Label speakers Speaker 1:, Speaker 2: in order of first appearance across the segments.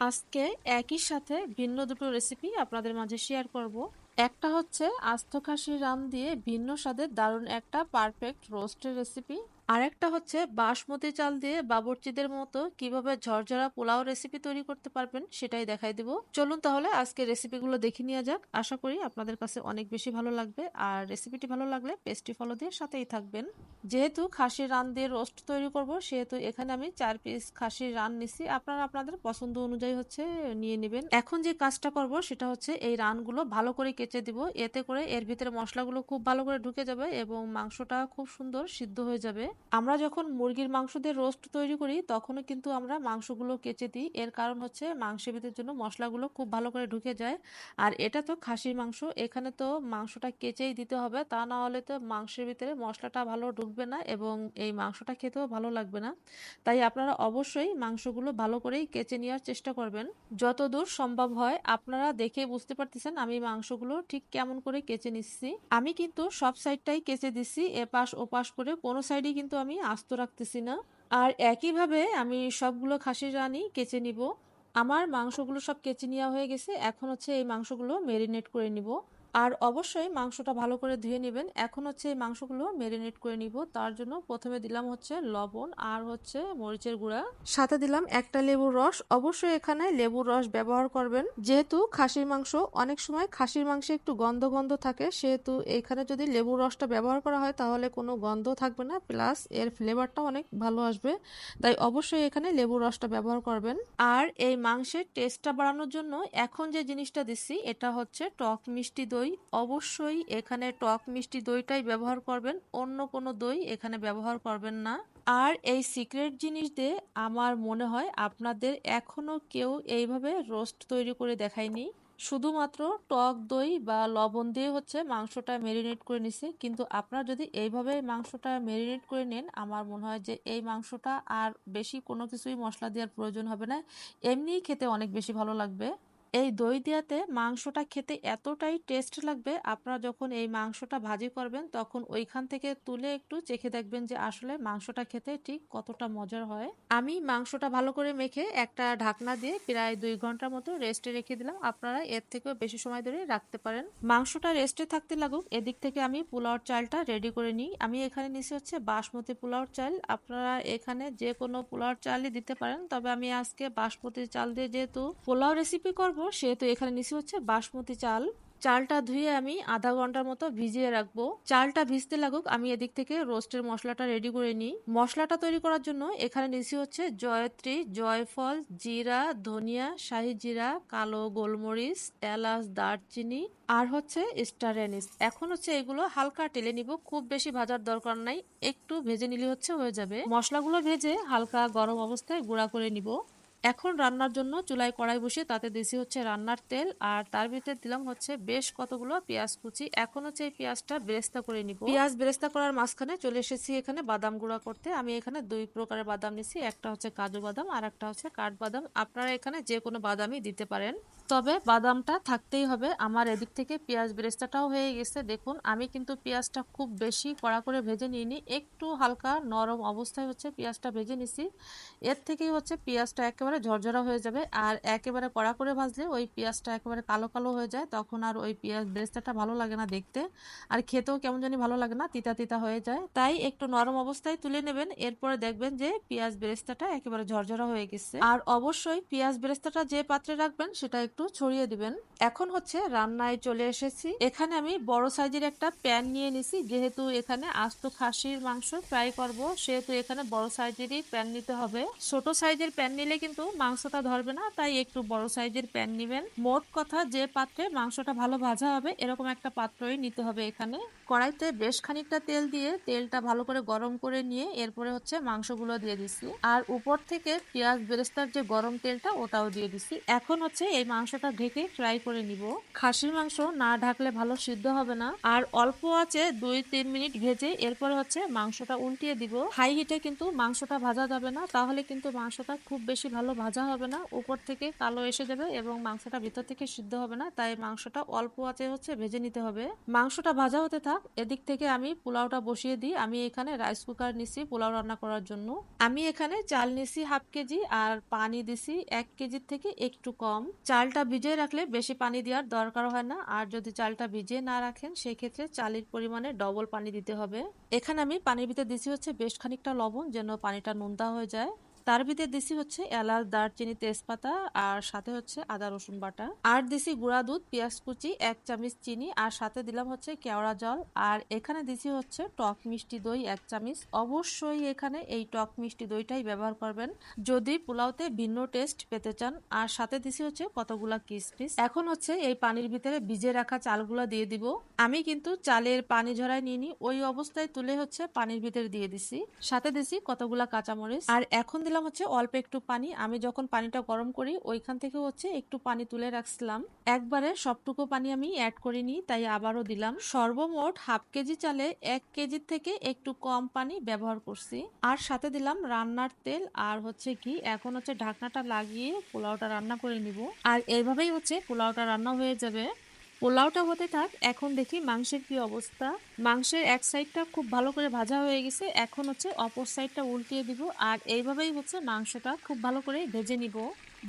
Speaker 1: আজকে একই সাথে ভিন্ন দুটো রেসিপি আপনাদের মাঝে শেয়ার করব। একটা হচ্ছে আস্ত খাসির রান দিয়ে ভিন্ন স্বাদের দারুণ একটা পারফেক্ট রোস্টের রেসিপি আরেকটা হচ্ছে বাসমতি চাল দিয়ে বাবরচিদের মতো কীভাবে ঝরঝরা পোলাও রেসিপি তৈরি করতে পারবেন সেটাই দেখাই দিব। চলুন তাহলে আজকে রেসিপিগুলো দেখে নেওয়া যাক। আশা করি আপনাদের কাছে অনেক বেশি ভালো লাগবে। আর রেসিপিটি ভালো লাগলে পেস্টি ফলো দিয়ে সাথেই থাকবেন। যেহেতু খাসির রান দিয়ে রোস্ট তৈরি করব, সেহেতু এখানে আমি চার পিস খাসির রান নিছি। আপনারা আপনাদের পছন্দ অনুযায়ী হচ্ছে নিয়ে নেবেন। এখন যে কাজটা করব, সেটা হচ্ছে এই রানগুলো ভালো করে কেচে দিব। এতে করে এর ভিতরে মশলাগুলো খুব ভালো করে ঢুকে যাবে এবং মাংসটা খুব সুন্দর সিদ্ধ হয়ে যাবে। আমরা যখন মুরগির মাংস দিয়ে রোস্ট তৈরি করি, তখনও কিন্তু আমরা মাংসগুলো কেচে দিই। এর কারণ হচ্ছে মাংসের ভিতরের জন্য মশলাগুলো খুব ভালো করে ঢুকে যায়। আর এটা তো খাসির মাংস, এখানে তো মাংসটা কেচেই দিতে হবে। তা না হলে তো মাংসের ভিতরে মশলাটা ভালো ঢুকবে না এবং এই মাংসটা খেতেও ভালো লাগবে না। তাই আপনারা অবশ্যই মাংসগুলো ভালো করেই কেচে নেওয়ার চেষ্টা করবেন। যতদূর সম্ভব হয়, আপনারা দেখে বুঝতে পারতেছেন আমি মাংসগুলো ঠিক কেমন করে কেচে নিচ্ছি। আমি কিন্তু সব সাইডটাই কেচে দিচ্ছি, এপাশ ওপাশ করে। কোনো সাইডই কিন্তু আমি আস্ত রাখতেছি না। আর একইভাবে আমি সবগুলো খাসির রানি কেচে নিব। আমার মাংসগুলো সব কেচে নেওয়া হয়ে গেছে। এখন হচ্ছে এই মাংসগুলো মেরিনেট করে নিব। আর অবশ্যই মাংসটা ভালো করে ধুয়ে নেবেন। এখন হচ্ছে এই মাংসগুলো মেরিনেট করে নিব। তার জন্য প্রথমে দিলাম হচ্ছে লবণ আর হচ্ছে মরিচের গুঁড়া। সাথে দিলাম একটা লেবুর রস। অবশ্যই এখানে লেবুর রস ব্যবহার করবেন। যেহেতু খাসির মাংস, অনেক সময় খাসির মাংসে একটু গন্ধ গন্ধ থাকে। সেহেতু এখানে যদি লেবুর রসটা ব্যবহার করা হয়, তাহলে কোনো গন্ধ থাকবে না। প্লাস এর ফ্লেভারটা অনেক ভালো আসবে। তাই অবশ্যই এখানে লেবুর রসটা ব্যবহার করবেন। আর এই মাংসের টেস্টটা বাড়ানোর জন্য এখন যে জিনিসটা দিচ্ছি, এটা হচ্ছে টক মিষ্টি দই। দই, অবশ্যই এখানে টক মিষ্টি দইটাই ব্যবহার করবেন, অন্য কোনো দই এখানে ব্যবহার করবেন না। আর এই সিক্রেট জিনিস দিয়ে আমার মনে হয় আপনাদের এখনও কেউ এইভাবে রোস্ট তৈরি করে দেখায়নি। শুধুমাত্র টক দই বা লবণ দিয়ে হচ্ছে মাংসটা মেরিনেট করে নিছে, কিন্তু আপনারা যদি এইভাবে মাংসটা মেরিনেট করে নেন, আমার মনে হয় যে এই মাংসটা আর বেশি কোনো কিছুই মশলা দেওয়ার প্রয়োজন হবে না। এমনিই খেতে অনেক বেশি ভালো লাগবে। এই দই দেওয়াতে মাংসটা খেতে এতটাই টেস্ট লাগবে, আপনারা যখন এই মাংসটা ভাজি করবেন তখন ওইখান থেকে তুলে একটু চেখে দেখবেন যে আসলে মাংসটা খেতে ঠিক কতটা মজার হয়। আমি মাংসটা ভালো করে মেখে একটা ঢাকনা দিয়ে প্রায় দুই ঘণ্টার মতো রেস্টে রেখে দিলাম, আপনারা এর থেকেও বেশি সময় ধরে রাখতে পারেন। মাংসটা রেস্টে থাকতে লাগুক, এদিক থেকে আমি পোলাওর চালটা রেডি করে নিই। আমি এখানে নিচে হচ্ছে বাসমতি পোলাওর চাল, আপনারা এখানে যে কোনো পোলাওর চালই দিতে পারেন, তবে আমি আজকে বাসমতি চাল দিয়ে যেহেতু পোলাও রেসিপি করব সেহেতু এখানে নিচে হচ্ছে বাসমতি চাল। চালটা ধুয়ে আমি আধা ঘণ্টার মতো ভিজিয়ে রাখব। চালটা ভিজতে লাগুক, আমি এদিক থেকে রোস্টের মশলাটা রেডি করে নিই। মশলাটা তৈরি করার জন্য এখানে নিচে হচ্ছে জয়ত্রী, জয়ফল, জিরা, ধনিয়া, শাহি জিরা, কালো গোলমরিচ, এলাচ, দারচিনি আর হচ্ছে স্টার এনিস এখন হচ্ছে এগুলো হালকা টেলে নিব, খুব বেশি ভাজার দরকার নাই। একটু ভেজে নিলে হচ্ছে হয়ে যাবে। মশলাগুলো ভেজে হালকা গরম অবস্থায় গুঁড়া করে নিব। এখন রান্নার জন্য চুলায় কড়াই বসিয়ে তাতে দিছি হচ্ছে রান্নার তেল, আর তার ভিতরে দিলাম হচ্ছে বেশ কতগুলো পেঁয়াজ কুচি। এখন হচ্ছে এই পেঁয়াজটা বেরেস্তা করে নিব। পেঁয়াজ বেরেস্তা করার মাঝখানে চলে এসেছি এখানে বাদাম গুঁড়া করতে। আমি এখানে দুই প্রকারের বাদাম নিছি, একটা হচ্ছে কাজু বাদাম আর একটা হচ্ছে কাঠ বাদাম। আপনারা এখানে যে কোনো বাদামই দিতে পারেন। তবে বাদামটা থাকতেই হবে। আমার এদিক থেকে পেঁয়াজ বেরেস্তাটাও হয়ে গেছে। দেখুন, আমি কিন্তু পেঁয়াজটা খুব বেশি কড়া করে ভেজে নিইনি। একটু হালকা নরম অবস্থায় হচ্ছে পেঁয়াজটা ভেজে নিছি। এর থেকেই হচ্ছে পেঁয়াজটা একেবারে ঝরঝরা হয়ে যাবে। আর একেবারে কড়া করে ভাজলে ওই পেঁয়াজটা একেবারে কালো কালো হয়ে যায়। তখন আর ওই পেঁয়াজ বেরেস্তাটা ভালো লাগে না দেখতে। আর খেতেও কেমন জানি ভালো লাগে না, তিতা তিতা হয়ে যায়। তাই একটু নরম অবস্থায় তুলে নেবেন। এরপরে দেখবেন যে পেঁয়াজ বেরেস্তাটা একেবারে ঝরঝরা হয়ে গেছে। আর অবশ্যই পেঁয়াজ বেরেস্তাটা যে পাত্রে রাখবেন, সেটা একটু একটু ছড়িয়ে দিবেন। এখন হচ্ছে রান্নায় চলে এসেছি। এখানে আমি বড় সাইজের একটা প্যান নিয়ে নিছি। যেহেতু এখানে আস্ত খাসির মাংস ফ্রাই করব, সেহেতু এখানে বড় সাইজেরই প্যান নিতে হবে। ছোট সাইজের প্যান নিলে কিন্তু মাংসটা ধরবে না, তাই একটু বড় সাইজের প্যান নিবেন। মোট কথা যে পাত্রে মাংসটা ভালো ভাজা হবে, এরকম একটা পাত্রই নিতে হবে এখানে। কড়াইতে বেশ খানিকটা তেল দিয়ে তেলটা ভালো করে গরম করে নিয়ে এরপরে হচ্ছে মাংসগুলো দিয়ে দিছি। আর উপর থেকে পেঁয়াজ বেরেস্তার যে গরম তেলটা, ওটাও দিয়ে দিছি। এখন হচ্ছে এই মাংসটা ঢেকে ফ্রাই করে নিব। খাসির মাংস না ঢাকলে ভালো সিদ্ধ হবে না। আর অল্প আছে দুই তিন মিনিট ভেজে এরপরে হচ্ছে মাংসটা উল্টিয়ে দিব। হাই হিটে কিন্তু মাংসটা ভাজা যাবে না, তাহলে কিন্তু মাংসটা খুব বেশি ভালো ভাজা হবে না। উপর থেকে কালো এসে যাবে এবং মাংসটা ভিতর থেকে সিদ্ধ হবে না, তাই মাংসটা অল্প আছে হচ্ছে ভেজে নিতে হবে। মাংসটা ভাজা হতে থাক, এদিক থেকে আমি পোলাওটা বসিয়ে দিই। আমি এখানে রাইস কুকার নিছি পোলাও রান্না করার জন্য। আমি এখানে চাল নিছি হাফ কেজি আর পানি দিছি এক কেজির থেকে একটু কম। চালটা ভিজিয়ে রাখলে বেশি পানি দেওয়ার দরকার হয় না। আর যদি চালটা ভিজিয়ে না রাখেন, সেক্ষেত্রে চালের পরিমাণে ডবল পানি দিতে হবে। এখানে আমি পানির ভিতরে দিছি হচ্ছে বেশ খানিকটা লবণ, যেন পানিটা নোনতা হয়ে যায়। তার ভিতরে দিছি হচ্ছে এলাচ, দারচিনি, তেজপাতা আর সাথে হচ্ছে আদা, রসুন বাটা। আর দিছি গুঁড়া দুধ, পেঁয়াজ কুচি, এক চামচ চিনি আর সাথে দিলাম হচ্ছে কেওড়া জল। আর এখানে দিছি হচ্ছে টক মিষ্টি দই এক চামচ। অবশ্যই এখানে এই টক মিষ্টি দইটাই ব্যবহার করবেন। যদি পোলাওতে ভিন্ন টেস্ট পেতে চান। আর সাথে দিছি হচ্ছে কতগুলা কিসমিস। এখন হচ্ছে এই পানির ভিতরে ভিজে রাখা চালগুলো দিয়ে দিব। আমি কিন্তু চালের পানি ঝরাই নিইনি, ওই অবস্থায় তুলে হচ্ছে পানির ভিতরে দিয়ে দিছি। সাথে দিছি কতগুলা কাঁচামরিচ। আর এখন দিলাম হচ্ছে অল্প একটু পানি। আমি যখন পানিটা গরম করি, ওইখান থেকে হচ্ছে একটু পানি তুলে রাখছিলাম। একবারে সবটুকু পানি আমি অ্যাড করিনি তাই আবারও দিলাম। সর্বমোট হাফ কেজি চালে এক কেজির থেকে একটু কম পানি ব্যবহার করছি। আর সাথে দিলাম রান্নার তেল আর হচ্ছে কি এখন হচ্ছে ঢাকনাটা লাগিয়ে পোলাওটা রান্না করে নিব। আর এইভাবেই হচ্ছে পোলাওটা রান্না হয়ে যাবে। পোলাওটা হতে থাক, এখন দেখি মাংসের কি অবস্থা। মাংসের এক সাইডটা খুব ভালো করে ভাজা হয়ে গেছে, এখন হচ্ছে অপর সাইডটা উল্টিয়ে দিব, আর এইভাবেই হচ্ছে মাংসটা খুব ভালো করে ভেজে নিব।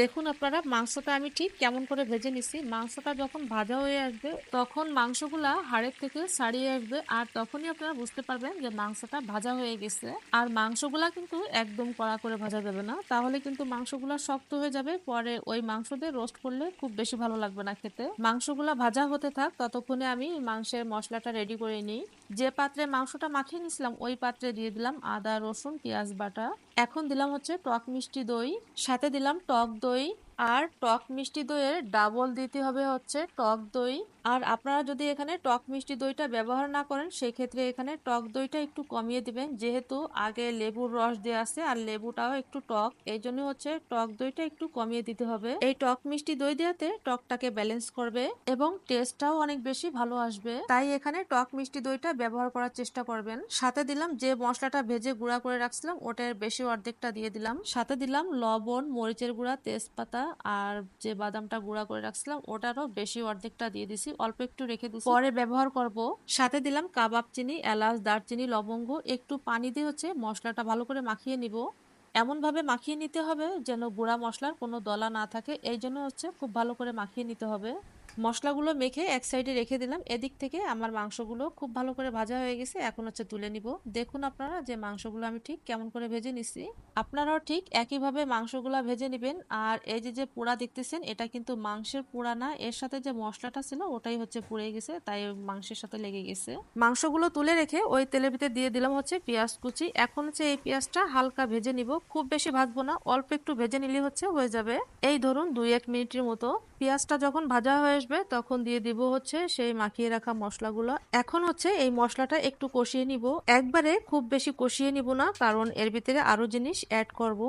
Speaker 1: দেখুন আপনারা, মাংসটা আমি ঠিক কেমন করে ভেজে নিছি। মাংসটা যখন ভাজা হয়ে আসবে, তখন মাংসগুলা হাড়ের থেকে ছাড়িয়ে আসবে, আর তখনই আপনারা বুঝতে পারবেন যে মাংসটা ভাজা হয়ে গেছে। আর মাংসগুলা কিন্তু একদম কড়া করে ভাজা যাবে না, তাহলে কিন্তু মাংসগুলা শক্ত হয়ে যাবে, পরে ওই মাংস দিয়ে রোস্ট করলে খুব বেশি ভালো লাগবে না খেতে। মাংসগুলা ভাজা হতে থাক ততক্ষণে আমি মাংসের মশলাটা রেডি করে নিই। যে পাত্রে মাংসটা মাখিয়ে নিয়েছিলাম, ওই পাত্রে দিয়ে দিলাম আদা, রসুন, পেঁয়াজ বাটা। এখন দিলাম হচ্ছে টক মিষ্টি দই, সাথে দিলাম টক দই, আর টক মিষ্টি দইয়ের ডাবল দিতে হবে হচ্ছে টক দই। আর আপনারা যদি এখানে টক মিষ্টি দইটা ব্যবহার না করেন, সেক্ষেত্রে এখানে টক দইটা একটু কমিয়ে দিবেন। যেহেতু আগে লেবুর রস দেওয়া আছে, আর লেবুটাও একটু টক, এই জন্য হচ্ছে টক দইটা একটু কমিয়ে দিতে হবে। এই টক মিষ্টি দই দেওয়াতে টকটাকে ব্যালেন্স করবে এবং টেস্টটাও অনেক বেশি ভালো আসবে। তাই এখানে টক মিষ্টি দইটা ব্যবহার করার চেষ্টা করবেন। সাথে দিলাম যে মশলাটা ভেজে গুঁড়া করে রাখছিলাম ওটার বেশি অর্ধেকটা দিয়ে দিলাম। সাথে দিলাম লবণ, মরিচের গুঁড়া, তেজপাতা আর যে বাদামটা গুঁড়া করে রাখছিলাম, ওটারও বেশি অর্ধেকটা দিয়ে দিছি। অল্প একটু রেখে দিছি। পরে ব্যবহার করব। সাথে দিলাম কাবাব চিনি, এলাচ, দারচিনি, লবঙ্গ। একটু পানি দিয়ে হচ্ছে মশলাটা ভালো করে মাখিয়ে নিব। এমনভাবে মাখিয়ে নিতে হবে যেন গুঁড়া মশলার কোনো দলা না থাকে। এই জন্য হচ্ছে খুব ভালো করে মাখিয়ে নিতে হবে। মশলাগুলো মেখে এক সাইডে রেখে দিলাম। এদিক থেকে আমার মাংসগুলো খুব ভালো করে ভাজা হয়ে গেছে। এখন হচ্ছে তুলে নিব। দেখুন আপনারা যে মাংসগুলো আমি ঠিক কেমন করে ভেজে নিছি আপনারাও ঠিক একইভাবে মাংসগুলো ভেজে নেবেন। আর এই যে যে পোড়া দেখতেছেন, এটা কিন্তু মাংসের পোড়া না। এর সাথে যে মশলাটা ছিল, ওটাই হচ্ছে পুড়ে গেছে, তাই মাংসের সাথে লেগে গেছে। মাংসগুলো তুলে রেখে ওই তেলের ভিতরে দিয়ে দিলাম হচ্ছে পেঁয়াজ কুচি। এখন হচ্ছে এই পেঁয়াজটা হালকা ভেজে নিব। খুব বেশি ভাজবো না, অল্প একটু ভেজে নিলে হচ্ছে হয়ে যাবে। এই ধরুন দুই এক মিনিটের মতো। পেঁয়াজটা যখন ভাজা হয়ে আসবে, তখন দিয়ে দিব হচ্ছে সেই মাখিয়ে রাখা মশলাগুলো। এখন হচ্ছে এই মশলাটা একটু কষিয়ে নিব। একবারে খুব বেশি কষিয়ে নিব না, কারণ এর ভিতরে আরও জিনিস অ্যাড করব।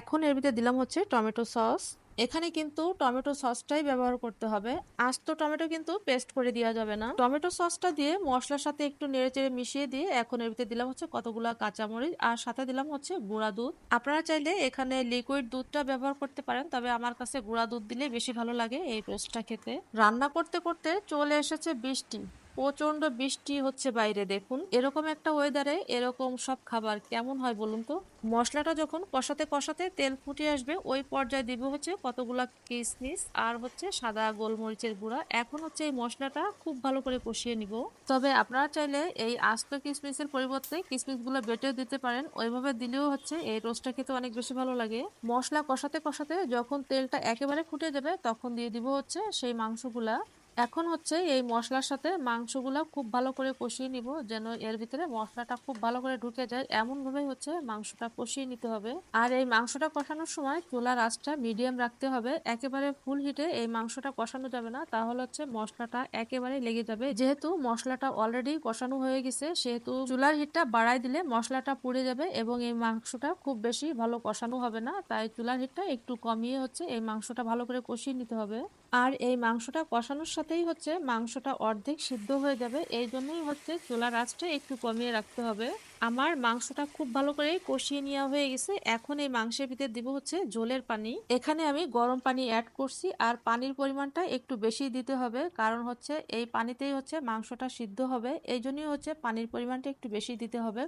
Speaker 1: এখন এর ভিতরে দিলাম হচ্ছে টমেটো সস। এখানে কিন্তু টমেটো সসটাই ব্যবহার করতে হবে। আস্ত টমেটো কিন্তু পেস্ট করে দেওয়া যাবে না। টমেটো সসটা দিয়ে মশলার সাথে একটু নেড়ে চেড়ে মিশিয়ে দিয়ে এখন এর ভিতরে দিলাম হচ্ছে কতগুলা কাঁচামরিচ আর সাথে দিলাম হচ্ছে গুঁড়া দুধ। আপনারা চাইলে এখানে লিকুইড দুধটা ব্যবহার করতে পারেন, তবে আমার কাছে গুঁড়া দুধ দিলে বেশি ভালো লাগে এই রোস্টটা খেতে। রান্না করতে করতে চলে এসেছে বৃষ্টি। প্রচণ্ড বৃষ্টি হচ্ছে বাইরে, দেখুন। এরকম একটা ওয়েদারে এরকম সব খাবার কেমন হয় বলুন তো? মশলাটা যখন কষাতে কষাতে তেল ফুটে আসবে, ওই পর্যায়ে দিব হচ্ছে কতগুলা কিসমিস আর হচ্ছে সাদা গোলমরিচের গুঁড়া। এখন হচ্ছে এই মশলাটা খুব ভালো করে কষিয়ে নিব। তবে আপনারা চাইলে এই আস্ত কিসমিসের পরিবর্তে কিসমিসগুলো বেটেও দিতে পারেন। ওইভাবে দিলেও হচ্ছে এই রোস্টটা খেতে অনেক বেশি ভালো লাগে। মশলা কষাতে কষাতে যখন তেলটা একেবারে ফুটে যাবে, তখন দিয়ে দিব হচ্ছে সেই মাংসগুলা। এখন হচ্ছে এই মশলার সাথে মাংসগুলা খুব ভালো করে কষিয়ে নিব, যেন এর ভিতরে মশলাটা খুব ভালো করে ঢুকে যায়। এমন ভাবে হচ্ছে মাংসটা কষিয়ে নিতে হবে। আর এই মাংসটা কষানোর সময় চুলার আঁচটা মিডিয়াম রাখতে হবে। একেবারে ফুল হিটে এই মাংসটা কষানো যাবে না, তাহলে হচ্ছে মশলাটা একেবারে লেগে যাবে। যেহেতু মশলাটা অলরেডি কষানো হয়ে গেছে, সেহেতু চুলার হিটটা বাড়াই দিলে মশলাটা পুড়ে যাবে এবং এই মাংসটা খুব বেশি ভালো কষানো হবে না, তাই চুলার হিটটা একটু কমিয়ে হচ্ছে এই মাংসটা ভালো করে কষিয়ে নিতে হবে। আর এই মাংসটা কষানোর সাথেই হচ্ছে মাংসটা অর্ধেক সিদ্ধ হয়ে যাবে। এই জন্যই হচ্ছে চুলার আঁচটা একটু কমিয়ে রাখতে হবে। আমার মাংসটা খুব ভালো করে কষিয়ে নেওয়া হয়ে গেছে। এখন এই মাংসের ভিতরে দিব হচ্ছে জলের পানি। এখানে আমি গরম পানি অ্যাড করছি আর পানির পরিমাণটা একটু বেশি দিতে হবে কারণ হচ্ছে এই পানিতেই হচ্ছে মাংসটা সিদ্ধ হবে। এই জন্যই হচ্ছে পানির পরিমাণটা একটু বেশি দিতে হবে।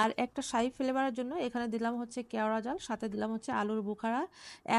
Speaker 1: আর একটা শাহি ফ্লেভারের জন্য এখানে দিলাম হচ্ছে কেওড়া জল, সাথে দিলাম হচ্ছে আলুর বুখারা।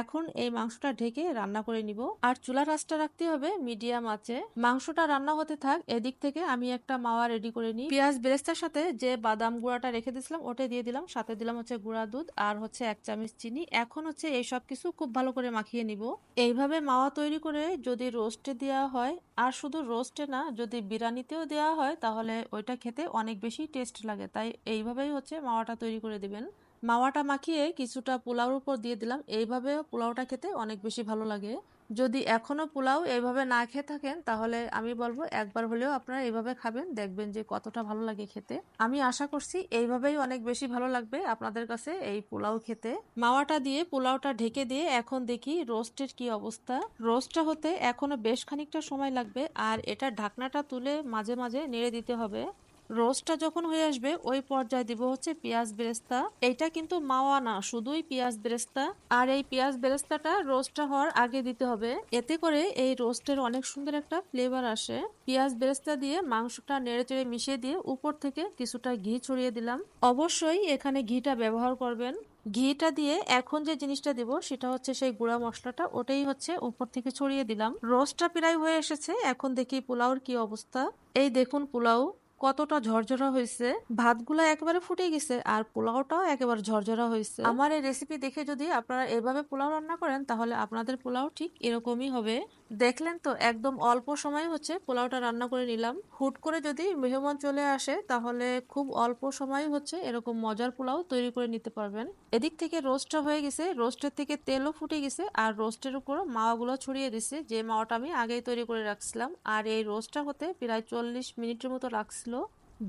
Speaker 1: এখন এই মাংসটা ঢেকে রান্না করে নিব। আর চুলা রাসটা রাখতে হবে মিডিয়াম আছে মাংসটা রান্না হতে থাক, এদিক থেকে আমি একটা মাওয়া রেডি করে নিই। পেঁয়াজ বেরেস্তার সাথে যে বাদাম গুঁড়াটা রেখে দিয়েছিলাম, ওটাই দিয়ে দিলাম। সাথে দিলাম হচ্ছে গুঁড়া দুধ আর হচ্ছে এক চামচ চিনি। এখন হচ্ছে এই সব কিছু খুব ভালো করে মাখিয়ে নিব। এইভাবে মাওয়া তৈরি করে যদি রোস্টে দেওয়া হয়, আর শুধু রোস্টে না, যদি বিরিয়ানিতেও দেওয়া হয়, তাহলে ওইটা খেতে অনেক বেশি টেস্ট লাগে। তাই এইভাবেই হচ্ছে মাওয়াটা তৈরি করে দিবেন। মাওয়াটা মাখিয়ে কিছুটা পোলাওর উপর দিয়ে দিলাম। এইভাবেও পোলাওটা খেতে অনেক বেশি ভালো লাগে। যদি এখনও পোলাও এইভাবে না খেয়ে থাকেন, তাহলে আমি বলব একবার হলেও আপনারা এইভাবে খাবেন, দেখবেন যে কতটা ভালো লাগে খেতে। আমি আশা করছি এইভাবেই অনেক বেশি ভালো লাগবে আপনাদের কাছে এই পোলাও খেতে। মাওয়াটা দিয়ে পোলাওটা ঢেকে দিয়ে এখন দেখি রোস্টের কি অবস্থা। রোস্টটা হতে এখনও বেশ খানিকটা সময় লাগবে, আর এটা ঢাকনাটা তুলে মাঝে মাঝে নেড়ে দিতে হবে। রোস্টটা যখন হয়ে আসবে, ওই পর্যায়ে দিব হচ্ছে পেঁয়াজ বেরেস্তা। এইটা কিন্তু মাওয়া না শুধুই পেঁয়াজ বেরেস্তা। আর এই পেঁয়াজ বেরেস্তাটা রোস্টটা হওয়ার আগে দিতে হবে। এতে করে এই রোস্টের অনেক সুন্দর একটা ফ্লেভার আসে। পেঁয়াজ বেরেস্তা দিয়ে মাংসটা নেড়ে চেড়ে মিশিয়ে দিয়ে উপর থেকে কিছুটা ঘি ছড়িয়ে দিলাম। অবশ্যই এখানে ঘিটা ব্যবহার করবেন। ঘিটা দিয়ে এখন যে জিনিসটা দিব, সেটা হচ্ছে সেই গুঁড়া মশলাটা, ওটাই হচ্ছে উপর থেকে ছড়িয়ে দিলাম। রোস্টটা প্রায় হয়ে এসেছে। এখন দেখি পোলাওর কি অবস্থা। এই দেখুন পোলাও। কতটা ঝরঝরা হয়েছে? ভাতগুলা একেবারে ফুটে গেছে আর পোলাওটাও একেবারে ঝরঝরা হয়েছে। আমার এই রেসিপি দেখে যদি আপনারা এভাবে পোলাও রান্না করেন, তাহলে আপনাদের পোলাও ঠিক এরকমই হবে। দেখলেন তো, একদম অল্প সময় হচ্ছে পোলাওটা রান্না করে নিলাম। হুট করে যদি মেহমান চলে আসে, তাহলে খুব অল্প সময় হচ্ছে এরকম মজার পোলাও তৈরি করে নিতে পারবেন। এদিক থেকে রোস্টটা হয়ে গেছে, রোস্টের থেকে তেলও ফুটে গেছে আর রোস্টের উপর মাওয়াগুলো ছড়িয়ে দিছে, যে মাওয়াটা আমি আগেই তৈরি করে রাখছিলাম। আর এই রোস্টটা হতে প্রায় চল্লিশ মিনিটের মতো রাখছিল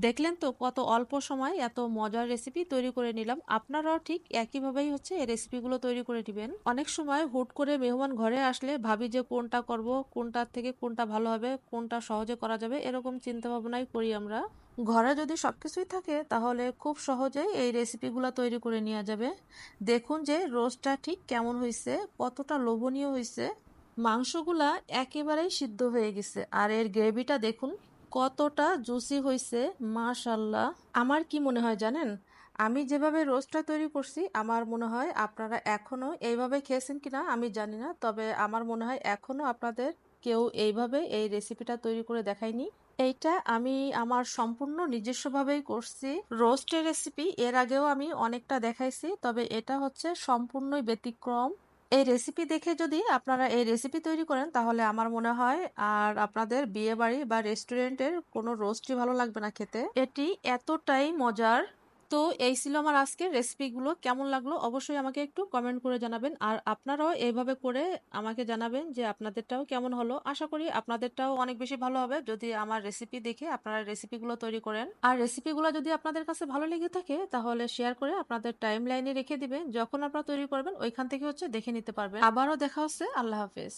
Speaker 1: দেখলেন তো কত অল্প সময় এত মজার রেসিপি তৈরি করে নিলাম। আপনারাও ঠিক একইভাবেই হচ্ছে এই রেসিপিগুলো তৈরি করে দিবেন অনেক সময় হুট করে মেহমান ঘরে আসলে ভাবি যে কোনটা করব কোনটার থেকে কোনটা ভালো হবে, কোনটা সহজে করা যাবে, এরকম চিন্তা ভাবনাই করি আমরা। ঘরে যদি সবকিছুই থাকে তাহলে খুব সহজেই এই রেসিপিগুলো তৈরি করে নেওয়া যাবে। দেখুন যে রোস্টটা ঠিক কেমন হয়েছে কতটা লোভনীয় হয়েছে মাংসগুলা একেবারেই সিদ্ধ হয়ে গেছে। আর এর গ্রেভিটা দেখুন কতটা জুসি হয়েছে মাশাল্লাহ আমার কি মনে হয় জানেন? আমি যেভাবে রোস্টটা তৈরি করছি, আমার মনে হয় আপনারা এখনও এইভাবে খেয়েছেন কি না আমি জানি না, তবে আমার মনে হয় এখনও আপনাদের কেউ এইভাবে এই রেসিপিটা তৈরি করে দেখায়নি। এইটা আমি আমার সম্পূর্ণ নিজস্বভাবেই করছি। রোস্টের রেসিপি, এর আগেও আমি অনেকটা দেখাইছি, তবে এটা হচ্ছে সম্পূর্ণই ব্যতিক্রম। এই রেসিপি দেখে যদি আপনারা এই রেসিপি তৈরি করেন, তাহলে আমার মনে হয় আর আপনাদের বিয়ে বাড়ি বা রেস্টুরেন্টের কোনো রোস্টই ভালো লাগবে না খেতে। এটি এতটাই মজার তো এই ছিল আমার আজকের রেসিপিগুলো কেমন লাগল অবশ্যই আমাকে একটু কমেন্ট করে জানাবেন। আর আপনারাও এইভাবে করে আমাকে জানাবেন যে আপনাদেরটাও কেমন হলো। আশা করি আপনাদেরটাও অনেক বেশি ভালো হবে যদি আমার রেসিপি দেখে আপনারা রেসিপিগুলো তৈরি করেন। আর রেসিপিগুলো যদি আপনাদের কাছে ভালো লেগে থাকে তাহলে শেয়ার করে আপনাদের টাইম লাইনে রেখে দিবেন। যখন আপনারা তৈরি করবেন ওইখান থেকে হচ্ছে দেখে নিতে পারবেন। আবারও দেখা হচ্ছে। আল্লাহ হাফেজ।